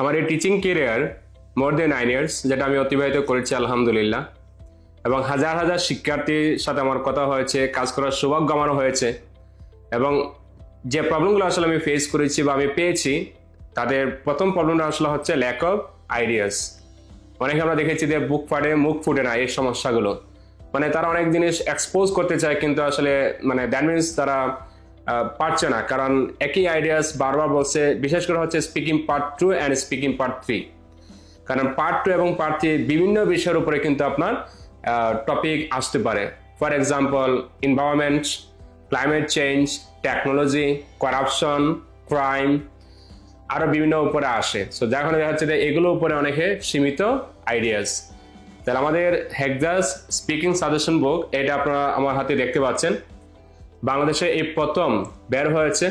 আমার এই teaching career more than nine years যেটা আমি অতিবাহিত করেছি, আলহামদুলিল্লাহ। এবং হাজার হাজার শিক্ষার্থীর সাথে আমার কথা হয়েছে, কাজ করার সৌভাগ্য আমারও হয়েছে। এবং যে প্রবলেমগুলো আসলে আমি ফেস করেছি বা আমি পেয়েছি, তাদের প্রথম প্রবলেমটা আসলে হচ্ছে ল্যাক অফ আইডিয়াস অনেকে আমরা দেখেছি যে বুক ফাটে, মুখ ফুটে না এই সমস্যাগুলো। মানে তারা অনেক জিনিস এক্সপোজ করতে চায়, কিন্তু আসলে মানে দ্যাট মিনস তারা পারছে না। কারণ একই আইডিয়াস বারবার বলছে, বিশেষ করে হচ্ছে speaking part two and speaking part three কারণ পার্ট টু এবং পার্ট থ্রি বিভিন্ন বিষয়ের উপরে কিন্তু আপনার টপিক আসতে পারে। For example environment climate change technology corruption crime আরও বিভিন্ন উপরে আসে। সো কারণে দেখা যাচ্ছে যে এগুলো উপরে অনেকে সীমিত আইডিয়াস তাহলে আমাদের হেকজাস স্পিকিং সাজেশন বুক এটা আপনারা আমার হাতে দেখতে পাচ্ছেন। বাংলাদেশে এই প্রথম বের হয়েছে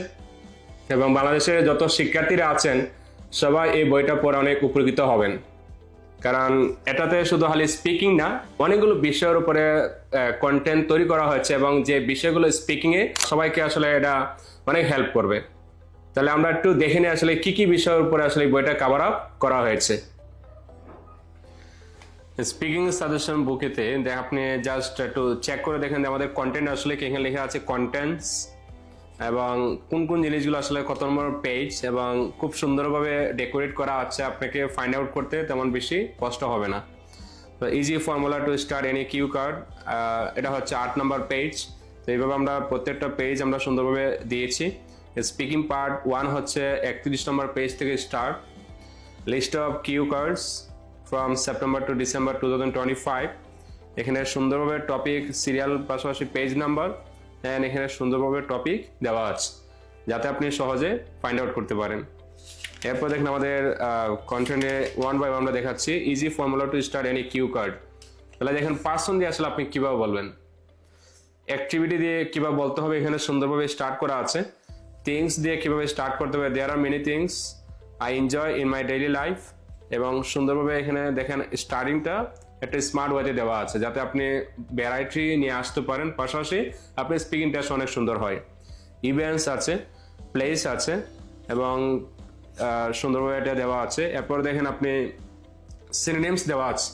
এবং বাংলাদেশের যত শিক্ষার্থীরা আছেন, সবাই এই বইটা পড়ে অনেক উপকৃত হবেন। কারণ এটাতে শুধু খালি স্পিকিং না, অনেকগুলো বিষয়ের উপরে কন্টেন্ট তৈরি করা হয়েছে এবং যে বিষয়গুলো স্পিকিংয়ে সবাইকে আসলে এটা অনেক হেল্প করবে। তাহলে আমরা একটু দেখে নিই আসলে কী কী বিষয়ের উপরে আসলে বইটা কভার আপ করা হয়েছে। স্পিকিং সাজেশন বুকেতে, দেখ আপনি জাস্ট একটু চেক করে দেখেন যে আমাদের কন্টেন্ট আসলে এখানে লেখা আছে কন্টেন্টস এবং কোন কোন জিনিসগুলো আসলে কত নম্বর পেজ এবং খুব সুন্দরভাবে ডেকোরেট করা আছে আপনাকে ফাইন্ড আউট করতে, তেমন বেশি কষ্ট হবে না। তো easy formula to start any cue card এটা হচ্ছে আট নম্বর পেজ তো এইভাবে আমরা প্রত্যেকটা পেজ আমরা সুন্দরভাবে দিয়েছি। স্পিকিং পার্ট ওয়ান হচ্ছে একত্রিশ নম্বর পেজ থেকে start list of cue cards from September to December two thousand twenty five এখানে সুন্দরভাবে টপিক সিরিয়াল পাশাপাশি পেজ নাম্বার অ্যান্ড এখানে সুন্দরভাবে টপিক দেওয়া আছে। যাতে আপনি সহজে ফাইন্ড আউট করতে পারেন। এরপর দেখেন আমাদের কন্টেন্টে ওয়ান বাই আমরা দেখাচ্ছি। Easy formula to start any cue card তাহলে দেখেন পার্সন দিয়ে আসলে আপনি কীভাবে বলবেন? অ্যাক্টিভিটি দিয়ে কীভাবে বলতে হবে? এখানে সুন্দরভাবে স্টার্ট করা আছে। থিংস দিয়ে কীভাবে স্টার্ট করতে হবে? There are many things I enjoy in my daily life এবং সুন্দরভাবে এখানে দেখেন স্টারিংটা একটা স্মার্ট ওয়েতে দেওয়া আছে যাতে আপনি ভ্যারাইটি নিয়ে আসতে পারেন। পাশাপাশি আপনার স্পিকিং টেস্ট অনেক সুন্দর হয়। ইভেন্টস আছে প্লেস আছে এবং সুন্দরভাবে এটা দেওয়া আছে। এরপর দেখেন আপনি সিনোনিমস দেওয়া আছে।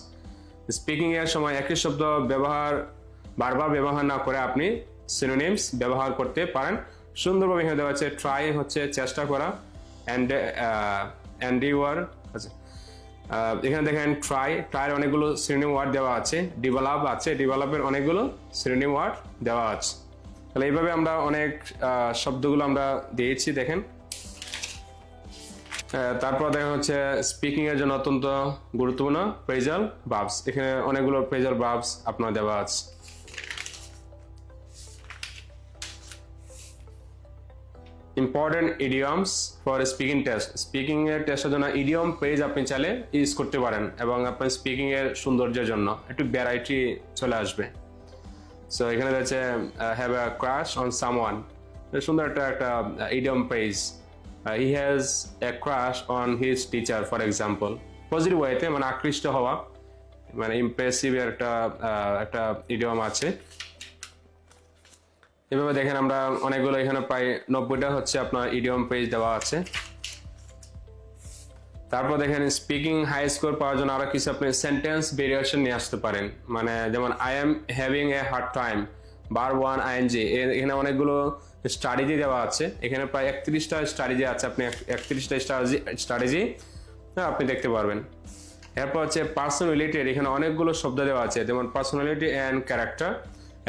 স্পিকিং এর সময় একই শব্দ ব্যবহার বারবার ব্যবহার না করে আপনি সিনোনিমস ব্যবহার করতে পারেন। সুন্দরভাবে এখানে দেওয়া আছে ট্রাই হচ্ছে চেষ্টা করা অ্যান্ড অ্যান্ডিওয়ার আহ, এখানে দেখেন ট্রাই ট্রাইয়ের অনেকগুলো শ্রেণি ওয়ার্ড দেওয়া আছে ডেভেলপ আছে ডেভেলপের অনেকগুলো শ্রেণি ওয়ার্ড দেওয়া আছে। তাহলে এইভাবে আমরা অনেক শব্দগুলো আমরা দিয়েছি, দেখেন। তারপর দেখা হচ্ছে স্পিকিং এর জন্য অত্যন্ত গুরুত্বপূর্ণ প্রেজাল বাবস এখানে অনেকগুলো প্রেজাল বাবস আপনার দেওয়া আছে। Important idioms for speaking test speaking এর টেস্টের জন্য ইডিয়ম পেজ আপনি চাইলে ইউজ করতে পারেন এবং আপনার স্পিকিং এর সৌন্দর্যের জন্য একটু ভ্যারাইটি চলে আসবে। সো এখানে রয়েছে have a crush on someone সুন্দর একটা একটা idiom page he has a crush on his teacher for example positive ওয়েতে মানে আকৃষ্ট হওয়া মানে ইমপ্রেসিভ একটা একটা ইডিয়ম আছে। এভাবে দেখেন আমরা অনেকগুলো এখানে প্রায় নব্বইটা হচ্ছে আপনার ইডিয়ম পেজ দেওয়া আছে। তারপর দেখেন স্পিকিং হাই স্কোর পাওয়ার জন্য আরও কিছু আপনি সেন্টেন্স ভেরিয়েশন নিয়ে আসতে পারেন। মানে যেমন I am having a hard time bar one I N ING এখানে অনেকগুলো স্ট্র্যাটেজি দেওয়া আছে। এখানে প্রায় একত্রিশটা স্ট্র্যাটেজি আছে। আপনি একত্রিশটা স্ট্র্যাটেজি স্ট্র্যাটেজি আপনি দেখতে পারবেন। এরপর হচ্ছে পার্সন রিলেটেড এখানে অনেকগুলো শব্দ দেওয়া আছে। যেমন পার্সোনালিটি অ্যান্ড ক্যারেক্টার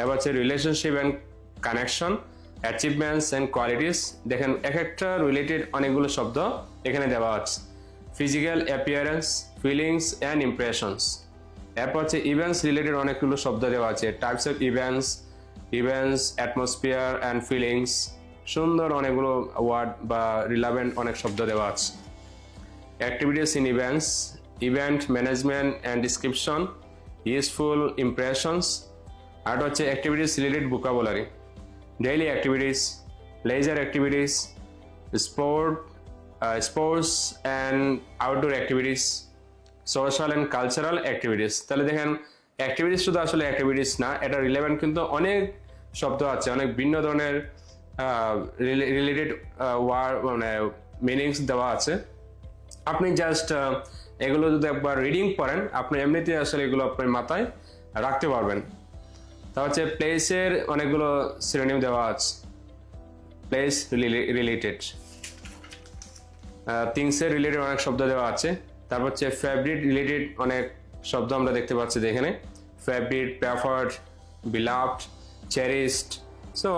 এবার হচ্ছে relationship and connection achievements and qualities দেখেন এক একটা রিলেটেড অনেকগুলো শব্দ এখানে দেওয়া আছে। Physical appearance feelings and impressions এরপর হচ্ছে ইভেন্টস রিলেটেড অনেকগুলো শব্দ দেওয়া আছে। Types of events events atmosphere and feelings সুন্দর অনেকগুলো ওয়ার্ড বা রিলাভেন্ট অনেক শব্দ দেওয়া আছে। Activities in events event management and description, useful impressions, আর হচ্ছে activities related vocabulary, daily activities, leisure activities, sport, uh, sports and outdoor activities, social and cultural activities. তাহলে দেখেন অ্যাক্টিভিটিস শুধু আসলে অ্যাক্টিভিটিস না এটা রিলেভেন্ট কিন্তু অনেক শব্দ আছে অনেক ভিন্ন ধরনের রিলেটেড ওয়ার্ড মানে মিনিংস দেওয়া আছে আপনি জাস্ট এগুলো যদি একবার রিডিং পড়েন আপনি এমনিতেই আসলে এগুলো আপনার মাথায় রাখতে পারবেন তা হচ্ছে প্লেসের অনেকগুলো সিনোনিম দেওয়া আছে। প্লেস রিলেটেড থিংসের রিলেটেড অনেক শব্দ দেওয়া আছে। তারপর হচ্ছে ফেভারিট রিলেটেড অনেক শব্দ আমরা দেখতে পাচ্ছি এখানে। Favourite preferred beloved cherished so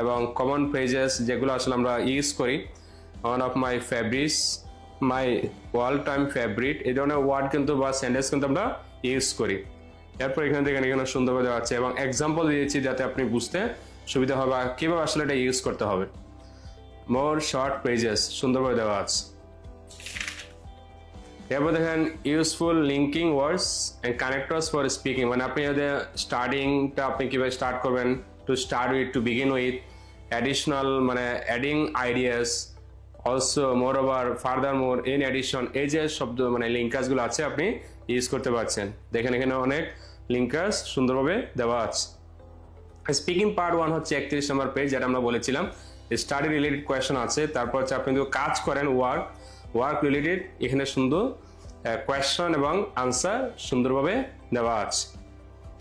এবং কমন ফ্রেজেস যেগুলো আসলে আমরা ইউজ করি। One of my favourites my all time favourite এই ধরনের ওয়ার্ড কিন্তু বা সেন্টেন্স কিন্তু আমরা ইউজ করি। এরপর এখান থেকে এখানে সুন্দরভাবে দেওয়া আছে এবং এক্সাম্পল দিয়েছি যাতে আপনি বুঝতে সুবিধা হবে আর কীভাবে আসলে এটা ইউজ করতে হবে। মোর শর্ট পেজেস সুন্দরভাবে দেওয়া আছে। এরপর দেখেন useful linking words and connectors for speaking মানে আপনি যদি স্টার্টিংটা আপনি কীভাবে স্টার্ট করবেন to start with to begin with additional মানে adding ideas also moreover furthermore in addition এই যে শব্দ মানে লিঙ্কাসগুলো আছে, আপনি ইউজ করতে পারছেন। দেখেন এখানে অনেক লিঙ্কাস সুন্দরভাবে দেওয়া আছে। স্পিকিং পার্ট ওয়ান হচ্ছে একত্রিশ নম্বর পেজ যেটা আমরা বলেছিলাম। স্টাডি রিলেটেড কোয়েশন আছে। তারপর হচ্ছে আপনি যদি কাজ করেন ওয়ার্ক ওয়ার্ক রিলেটেড এখানে সুন্দর কোয়েশন এবং আনসার সুন্দরভাবে দেওয়া আছে।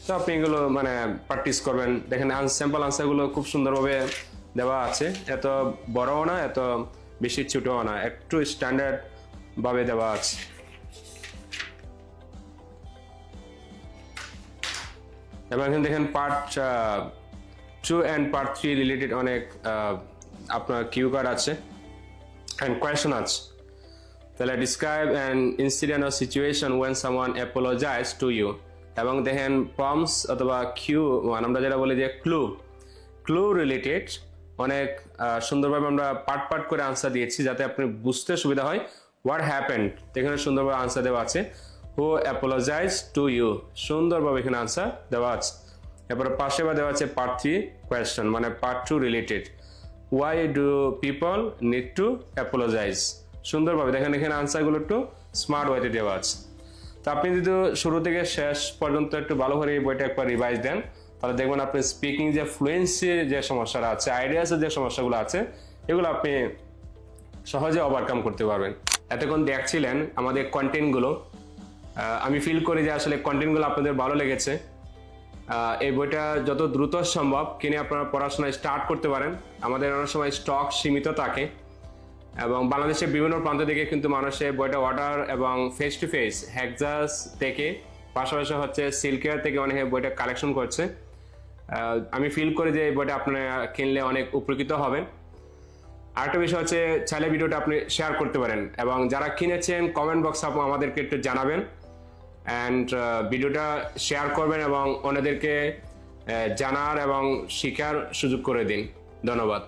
তো আপনি এগুলো মানে প্র্যাকটিস করবেন। দেখেন স্যাম্পল আনসারগুলো খুব সুন্দরভাবে দেওয়া আছে। এত বড়ও না, এত বেশি ছোটও না। একটু স্ট্যান্ডার্ডভাবে দেওয়া আছে। এবং এখানে দেখেন part two and part three related অনেক আপনার কিউ কার্ড আছে অ্যান্ড কোয়েশন আছে। তাহলে describe an incident or situation when someone apologize to you এবং দেখেন প্রমস অথবা কিউ মানে আমরা যেটা বলি যে ক্লু ক্লু রিলেটেড অনেক সুন্দরভাবে আমরা পার্ট পার্ট করে আনসার দিয়েছি যাতে আপনি বুঝতে সুবিধা হয় হোয়াট হ্যাপেন্ড এখানে সুন্দরভাবে আনসার দেওয়া আছে। হু অ্যাপোলজাইজ টু ইউ সুন্দরভাবে এখানে আনসার দেওয়া আছে। এরপরে পাশে বা দেওয়া আছে পার্ট থ্রি কোয়েশ্চন মানে part two related why do people need to apologize সুন্দরভাবে দেখেন এখানে আনসারগুলো একটু স্মার্ট ওয়েতে দেওয়া আছে। তো আপনি যদি শুরু থেকে শেষ পর্যন্ত একটু ভালো করে এই বইটা একবার রিভাইজ দেন, তাহলে দেখবেন আপনি স্পিকিং যে ফ্লুয়েন্সির যে সমস্যাটা আছে আইডিয়াসের যে সমস্যাগুলো আছে, এগুলো আপনি সহজে ওভারকাম করতে পারবেন। এতক্ষণ দেখছিলেন আমাদের কন্টেন্টগুলো আমি ফিল করি যে আসলে কন্টেন্টগুলো আপনাদের ভালো লেগেছে। এই বইটা যত দ্রুত সম্ভব কিনে আপনারা পড়াশোনা স্টার্ট করতে পারেন। আমাদের অনেক সময় স্টক সীমিত থাকে এবং বাংলাদেশের বিভিন্ন প্রান্ত থেকে কিন্তু মানুষ বইটা অর্ডার এবং ফেস টু ফেস হ্যাকজাস থেকে পাশাপাশি হচ্ছে সিল্কেয়ার থেকে অনেকে বইটা কালেকশন করছে। আমি ফিল করি যে এই বইটা আপনারা কিনলে অনেক উপকৃত হবেন। আরেকটা বিষয় হচ্ছে, চাইলে ভিডিওটা আপনি শেয়ার করতে পারেন এবং যারা কিনেছেন কমেন্ট বক্সে আমাদেরকে একটু জানাবেন। অ্যান্ড ভিডিওটা শেয়ার করবেন এবং ওনাদেরকে জানার এবং শেখার সুযোগ করে দিন। ধন্যবাদ।